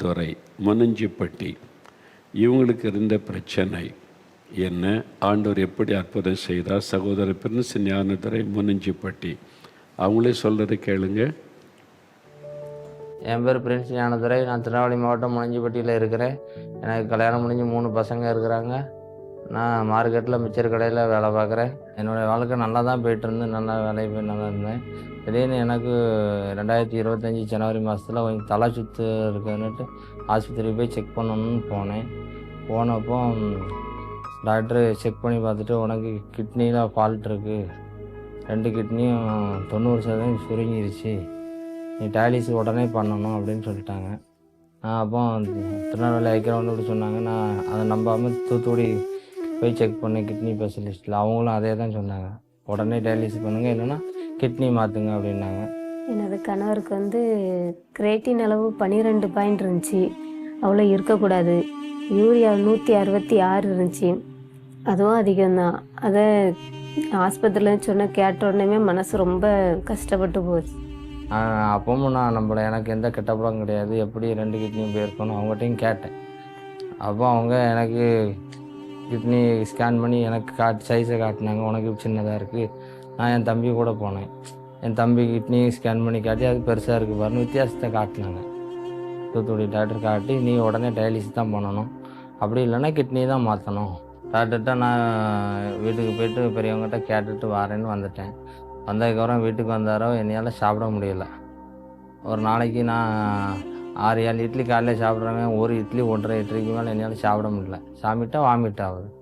துறை முனஞ்சிப்பட்டி. இவங்களுக்கு இருந்த பிரச்சனை என்ன? ஆண்டவர் எப்படி அற்புதம் செய்தார்? சகோதரர் பிரின்ஸ் ஞானதுரை முனஞ்சிப்பட்டி. அவங்களே சொல்கிறத கேளுங்க. என் பேர் பிரின்ஸ் ஞானதுரை நான் திருநெல்வேலி மாவட்டம் முனஞ்சிப்பட்டியில் இருக்கிறேன். எனக்கு கல்யாணம் முடிஞ்சு மூணு பசங்க இருக்கிறாங்க. நான் மார்க்கெட்டில் மிச்சர் கடையில் வேலை பார்க்குறேன். என்னுடைய வாழ்க்கை நல்லா தான் போயிட்டு இருந்து நல்லா வேலை போய் நல்லா இருந்தேன். திடீர்னு எனக்கு ரெண்டாயிரத்தி இருபத்தஞ்சி ஜனவரி மாதத்தில் கொஞ்சம் தலை சுற்று இருக்குதுன்னுட்டு ஆஸ்பத்திரி போய் செக் பண்ணணும்னு போனேன். போனப்போ டாக்டரு செக் பண்ணி பார்த்துட்டு உனக்கு கிட்னியில் ஃபால்ட் இருக்குது ரெண்டு கிட்னியும் தொண்ணூறு சதவீதம் சுருங்கிருச்சு. நீ டயாலிசிஸ் உடனே பண்ணணும் அப்படின்னு சொல்லிட்டாங்க. நான் அப்போ திருநெல்வேலி ஐக்கிரவுண்டு சொன்னாங்க. நான் அதை நம்பாமல் தூத்துக்குடி போய் செக் பண்ணேன் கிட்னி ஸ்பெஷலிஸ்ட்டில் அவங்களும் அதே தான் சொன்னாங்க. உடனே டயாலிசிஸ் பண்ணுங்கள் இல்லைன்னா கிட்னி மாற்றுங்க அப்படின்னாங்க. எனது கணவருக்கு வந்து கிரேட்டின் அளவு பன்னிரெண்டு பாயிண்ட் இருந்துச்சு. அவ்வளோ இருக்கக்கூடாது. யூரியா நூற்றி அறுபத்தி ஆறு இருந்துச்சு. அதுவும் அதிகம்தான். அதை ஆஸ்பத்திரியில் சொன்ன கேட்ட உடனே மனசு ரொம்ப கஷ்டப்பட்டு போச்சு. அப்பவும் நான் நம்மள எனக்கு எந்த கெட்ட பழக்கம் கிடையாது. எப்படி ரெண்டு கிட்னியும் போயிருக்கணும் அவங்ககிட்டையும் கேட்டேன். அப்போ அவங்க எனக்கு கிட்னி ஸ்கேன் பண்ணி எனக்கு காட் சைஸை காட்டினாங்க. உனக்கு சின்னதாக இருக்குது நான் என் தம்பி கூட போனேன். என் தம்பி கிட்னி ஸ்கேன் பண்ணி காட்டி அது பெருசாக இருக்குது பாருன்னு வித்தியாசத்தை காட்டினாங்க. தூத்துக்குடி டாக்டர் காட்டி நீ உடனே டயாலிசிஸ் தான் பண்ணணும். அப்படி இல்லைன்னா கிட்னி தான் மாற்றணும் டாக்டர்கிட்ட நான் வீட்டுக்கு போயிட்டு பெரியவங்ககிட்ட கேட்டுட்டு வரேன்னு வந்துட்டேன். வந்ததுக்கப்புறம் வீட்டுக்கு வந்தாரோ என்னையால் சாப்பிட முடியல. ஒரு நாளைக்கு நான் ஆறு ஏழு இட்லி காலையில் சாப்பிட்றவங்க ஒரு இட்லி ஒன்றரை இட்லிக்கு மேலே என்னால் சாப்பிட முடியல. சாப்பிட்டா வாமிட் ஆகுது.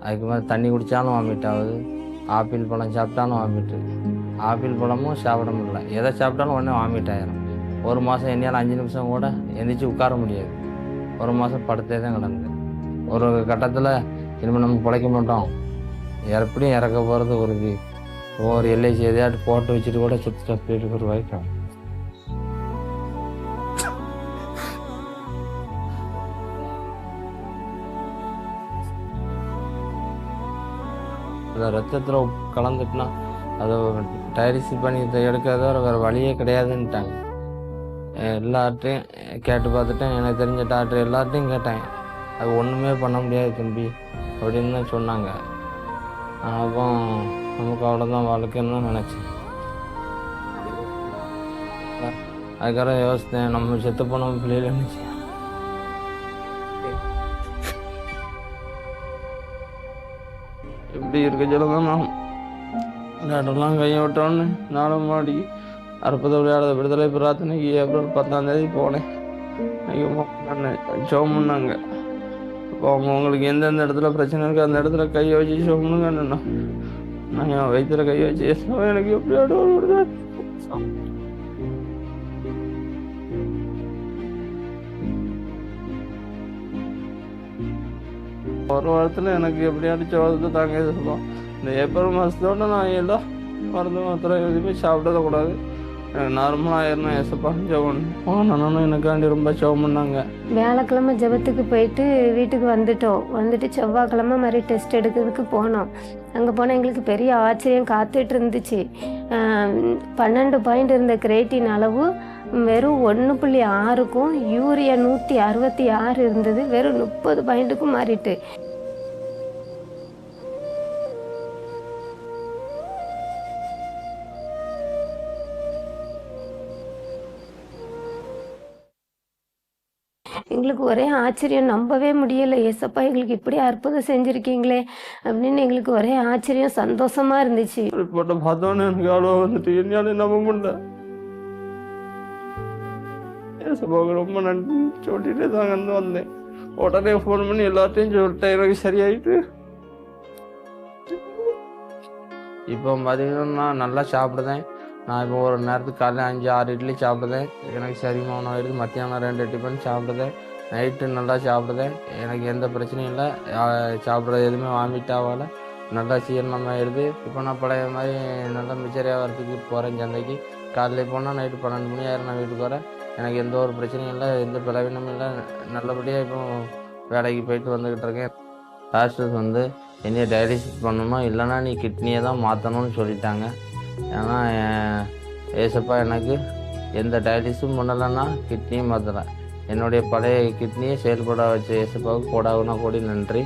அதுக்கு மேலே தண்ணி குடித்தாலும் வாமிட் ஆகுது. ஆப்பிள் பழம் சாப்பிட்டாலும் வாமிட்டு ஆப்பிள் பழமும் சாப்பிட முடியல. எதை சாப்பிட்டாலும் உடனே வாமிட் ஆயிரும். ஒரு மாதம் என்னால் அஞ்சு நிமிஷம் கூட எந்திரிச்சு உட்கார முடியாது. ஒரு மாதம் படுத்தே தான் கிடந்து. ஒரு கட்டத்தில் இனிமேல் நம்ம பிழைக்க மாட்டோம். எப்படியும் இறக்க போகிறது ஒரு ஒரு எல்ஐசி எதையாட்டு போட்டு வச்சுட்டு கூட சுற்றி போயிட்டு ஒரு வாய்க்கும் அதை ரத்தத்தில் கலந்துட்டுனா அதை டயரிசி பண்ணி இதை எடுக்கிறத வேறு வழியே கிடையாதுன்ட்டாங்க. எல்லார்ட்டையும் கேட்டு பார்த்துட்டேன். எனக்கு தெரிஞ்ச டாக்டர் எல்லார்ட்டையும் கேட்டேன். அது ஒன்றுமே பண்ண முடியாது தம்பி அப்படின்னு தான் சொன்னாங்க. அப்போ நமக்கு அவ்வளோதான் வாழ்க்கைன்னு நினச்சேன். அதுக்காக யோசித்தேன் நம்ம செத்து போனோம் பிள்ளைகள் நினச்சி இப்படி இருக்க சொல்லுதான் நான் டாக்டர்லாம் கையை விட்டோன்னு நானும் மாடி அற்புத விளையாட விடுதலை பிரார்த்தனைக்கு ஏப்ரல் பத்தாம் தேதி போனேன். ஷோம் பண்ணாங்க இப்போ அவங்க உங்களுக்கு எந்தெந்த இடத்துல பிரச்சனை இருக்கோ அந்த இடத்துல கையை வச்சு ஷோம் பண்ணுங்க நான் என் வயிற்றுல கையை வச்சு எனக்கு எப்படி அடோடு ஒரு வாரத்தில் எனக்கு எப்படியாட்டு சோதத்தை தாங்க சொல்லுவோம் இந்த ஏப்ரல் மாதத்தோட நான் எல்லாம் மருந்து மாத்திரை எதுவுமே சாப்பிடத கூடாது. எனக்கு நார்மலாக ஆயிரணும் ஏசப்பா ஜெபம் நானும் எனக்காண்டி ரொம்ப ஜெபம் பண்ணாங்க. வியாழக்கிழமை ஜெபத்துக்கு போயிட்டு வீட்டுக்கு வந்துட்டோம். வந்துட்டு செவ்வாய்க்கிழமை மாதிரி டெஸ்ட் எடுக்கிறதுக்கு போனோம். அங்கே போனால் எங்களுக்கு பெரிய ஆச்சரியம் காத்துட்டு இருந்துச்சு பன்னெண்டு பாயிண்ட் இருந்த கிரேட்டின் அளவு வெறும் ஒன்று புள்ளி ஆறுக்கும் யூரியா நூற்றி அறுபத்தி ஆறு இருந்தது வெறும் முப்பது பாயிண்ட்டுக்கும் மாறிட்டு. எங்களுக்கு ஒரே ஆச்சரியம். நம்பவே முடியல. ஏசப்பா எங்களுக்கு இப்படி அற்புதம் செஞ்சுருக்கீங்களே அப்படின்னு எங்களுக்கு ஒரே ஆச்சரியம் சந்தோஷமா இருந்துச்சு. ரிப்போர்ட்டை பார்த்தோன்னே எனக்கு அவ்வளோ வந்துட்டு என்னால நம்ப முடியல. ஏசப்பாவுக்கு ரொம்ப நன்றி சொல்லிட்டு தான் வந்து வந்தேன். உடனே ஃபோன் பண்ணி எல்லாத்தையும் சொல்லிட்டேன். எனக்கு சரியாயிட்டு. இப்போ பார்த்தீங்கன்னா நல்லா சாப்பிடுதேன். நான் இப்போ ஒரு நேரத்துக்கு காலையில் அஞ்சு ஆறு இட்லி சாப்பிடுதேன். எனக்கு சரிமான ஆயிடுது மத்தியானம் ரெண்டு டிஃபன் சாப்பிடுதேன். நைட்டு நல்லா சாப்பிடுதேன். எனக்கு எந்த பிரச்சனையும் இல்லை. சாப்பிட்றது எதுவுமே வாமிட் ஆகலை. நல்லா சீரணமாக ஆயிடுது இப்போ நான் பழைய மாதிரி நல்லா மிச்சரியாக வரத்துக்கு போகிறேன் சந்தைக்கு. காலையில் போனால் நைட்டு பன்னெண்டு மணி ஆயிரம் நான் வீட்டுக்கு வரேன் எனக்கு எந்த ஒரு பிரச்சனையும் இல்லை எந்த பலவீனமும் இல்லை. நல்லபடியாக இப்போ வேலைக்கு போயிட்டு வந்துக்கிட்டு இருக்கேன். டாக்டர்ஸ் வந்து என்னைய டயாலிசிஸ் பண்ணணும் இல்லைன்னா நீ கிட்னியை தான் மாற்றணும்னு சொல்லிட்டாங்க. ஏன்னா ஏசப்பா எனக்கு எந்த டயாலிஸும் பண்ணலைன்னா கிட்னியும் மாற்றலை என்னுடைய பழைய கிட்னியை செயல்பட வச்ச ஏசப்பாவுக்கு கோடாகுனா கோடி நன்றி.